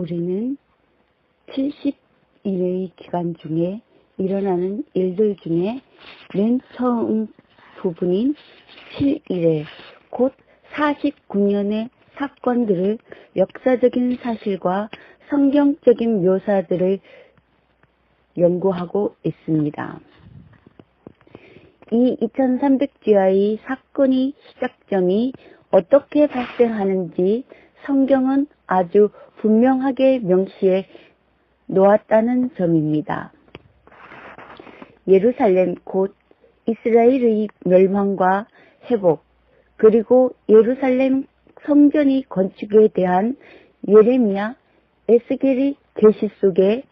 우리는 70일의 기간 중에 일어나는 일들 중에 맨 처음 부분인 7일에 곧 49년의 사건들을 역사적인 사실과 성경적인 묘사들을 연구하고 있습니다. 이 2300주야의 사건의 시작점이 어떻게 발생하는지 성경은 아주 분명하게 명시해 놓았다는 점입니다. 예루살렘 곧 이스라엘의 멸망과 회복, 그리고 예루살렘 성전의 건축에 대한 예레미야, 에스겔의 계시 속에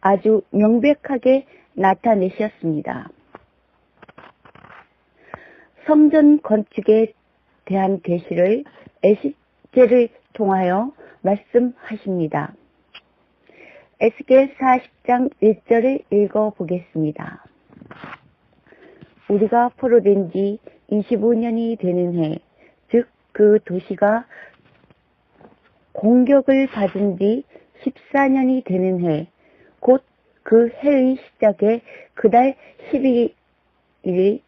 아주 명백하게 나타내셨습니다. 성전 건축에 대한 계시를 에 스겔을 통하여 말씀하십니다. 에스겔 40장 1절을 읽어보겠습니다. 우리가 포로된 지 25년이 되는 해, 즉 그 도시가 공격을 받은 지 14년이 되는 해, 곧 그 해의 시작에 그달 12일이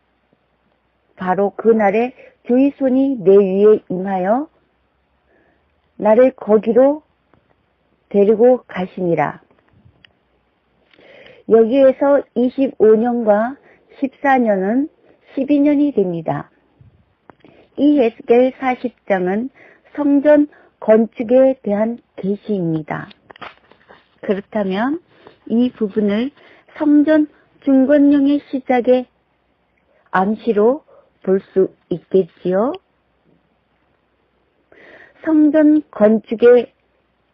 바로 그날에 주의 손이 내 위에 임하여 나를 거기로 데리고 가시니라. 여기에서 25년과 14년은 12년이 됩니다. 이 에스겔 40장은 성전 건축에 대한 계시입니다. 그렇다면 이 부분을 성전 중건령의 시작의 암시로 볼 수 있겠지요. 성전 건축에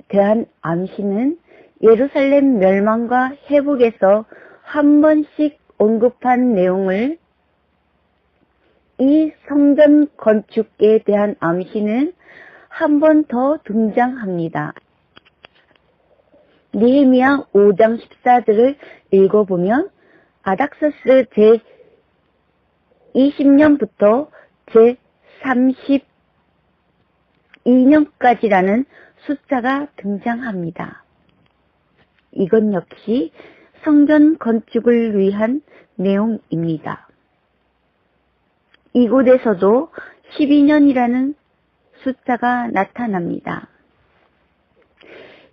대한 암시는 예루살렘 멸망과 회복에서 한 번씩 언급한 내용을 이 성전 건축에 대한 암시는 한 번 더 등장합니다. 니에미야 5장 14절을 읽어보면 아닥서스 제 20년부터 제 32년까지라는 숫자가 등장합니다. 이건 역시 성전 건축을 위한 내용입니다. 이곳에서도 12년이라는 숫자가 나타납니다.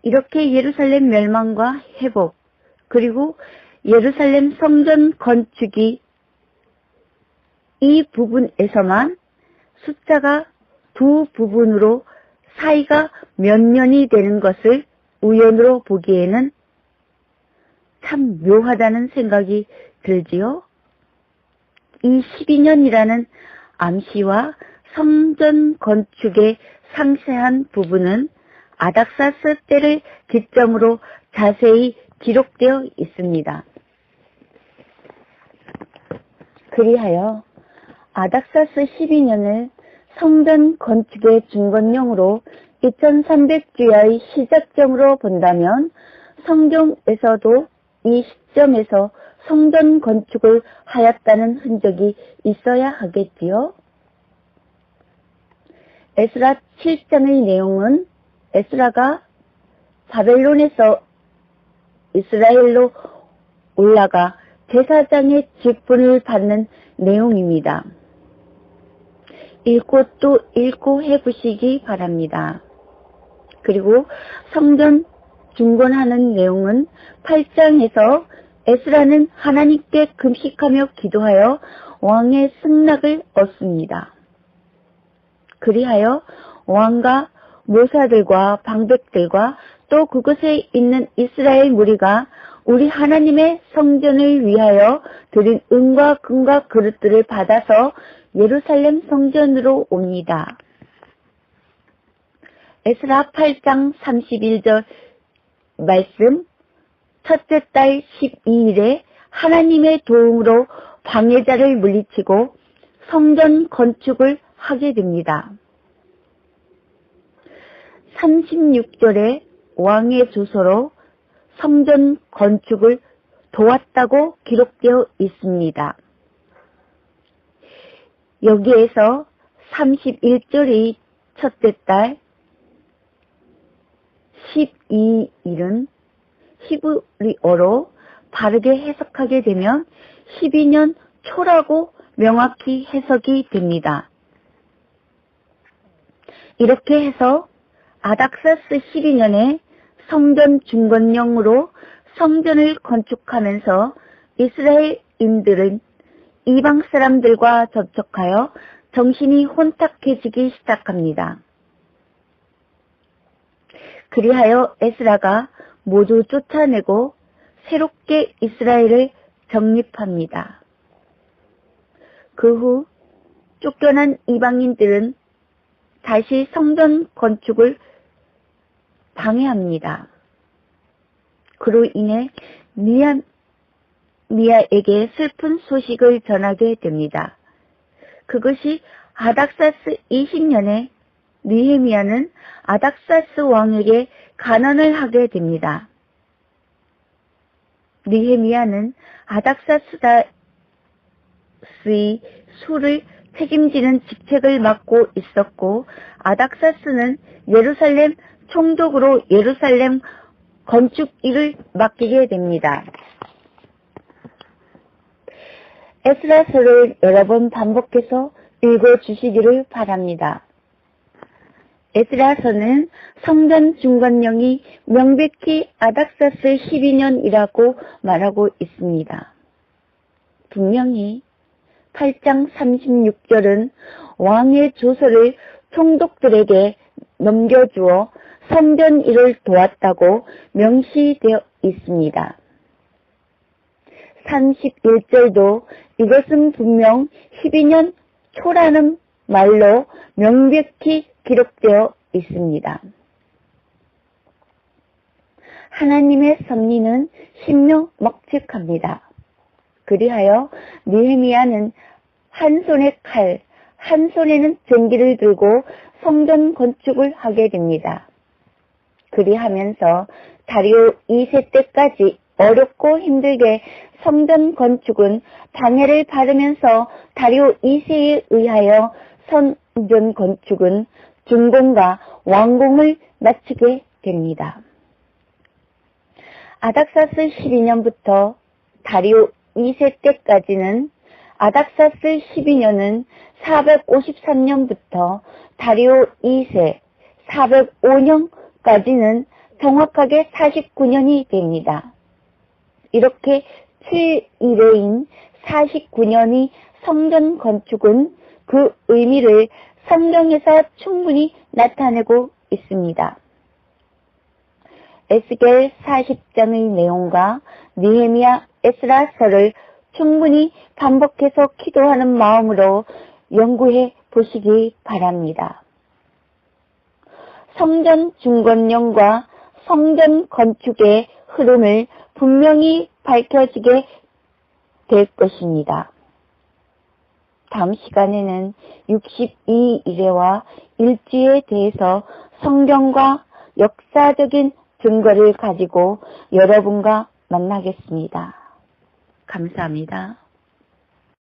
이렇게 예루살렘 멸망과 회복, 그리고 예루살렘 성전 건축이 이 부분에서만 숫자가 두 부분으로 사이가 몇 년이 되는 것을 우연으로 보기에는 참 묘하다는 생각이 들지요. 이 12년이라는 암시와 성전 건축의 상세한 부분은 아닥사스 때를 기점으로 자세히 기록되어 있습니다. 그리하여 아닥사스 12년을 성전 건축의 중건용으로 2300주야의 시작점으로 본다면 성경에서도 이 시점에서 성전 건축을 하였다는 흔적이 있어야 하겠지요. 에스라 7장의 내용은 에스라가 바벨론에서 이스라엘로 올라가 제사장의 직분을 받는 내용입니다. 읽고 또 읽고 해보시기 바랍니다. 그리고 성전 중건하는 내용은 8장에서 에스라는 하나님께 금식하며 기도하여 왕의 승낙을 얻습니다. 그리하여 왕과 모사들과 방백들과 또 그곳에 있는 이스라엘 무리가 우리 하나님의 성전을 위하여 드린 은과 금과 그릇들을 받아서 예루살렘 성전으로 옵니다. 에스라 8장 31절 말씀 첫째 달 12일에 하나님의 도움으로 방해자를 물리치고 성전 건축을 하게 됩니다. 36절에 왕의 주소로 성전 건축을 도왔다고 기록되어 있습니다. 여기에서 31절의 첫째 달 12일은 히브리어로 바르게 해석하게 되면 12년 초라고 명확히 해석이 됩니다. 이렇게 해서 아닥사스 12년에 성전 중건령으로 성전을 건축하면서 이스라엘인들은 이방 사람들과 접촉하여 정신이 혼탁해지기 시작합니다. 그리하여 에스라가 모두 쫓아내고 새롭게 이스라엘을 정립합니다. 그 후 쫓겨난 이방인들은 다시 성전 건축을 방해합니다. 그로 인해 미야, 미야에게 슬픈 소식을 전하게 됩니다. 그것이 아닥사스 20년에 니헤미야는 아닥사스 왕에게 간언을 하게 됩니다. 니헤미야는 아닥사스다스의 수를 책임지는 직책을 맡고 있었고 아닥사스는 예루살렘 총독으로 예루살렘 건축 일을 맡기게 됩니다. 에스라서를 여러 번 반복해서 읽어주시기를 바랍니다. 에스라서는 성전 중건령이 명백히 아닥사스 12년이라고 말하고 있습니다. 분명히 8장 36절은 왕의 조서를 총독들에게 넘겨주어 성전 일을 도왔다고 명시되어 있습니다. 31절도 이것은 분명 12년 초라는 말로 명백히 기록되어 있습니다. 하나님의 섭리는 신명먹측합니다. 그리하여 니헤미야는 한 손에 칼, 한 손에는 전기를 들고 성전 건축을 하게 됩니다. 그리하면서 다리오 2세 때까지 어렵고 힘들게 성전 건축은 방해를 받으면서 다리오 2세에 의하여 성전 건축은 중공과 왕공을 마치게 됩니다. 아닥사스 12년부터 다리오 2세 때까지는 아닥사스 12년은 453년부터 다리오 2세 405년까지는 정확하게 49년이 됩니다. 이렇게 7일에인 49년이 성전 건축은 그 의미를 성경에서 충분히 나타내고 있습니다. 에스겔 40장의 내용과 니헤미야 에스라서를 충분히 반복해서 기도하는 마음으로 연구해 보시기 바랍니다. 성전 중건령과 성전 건축의 흐름을 분명히 밝혀지게 될 것입니다. 다음 시간에는 62일에와 일주에 대해서 성경과 역사적인 증거를 가지고 여러분과 만나겠습니다. 감사합니다.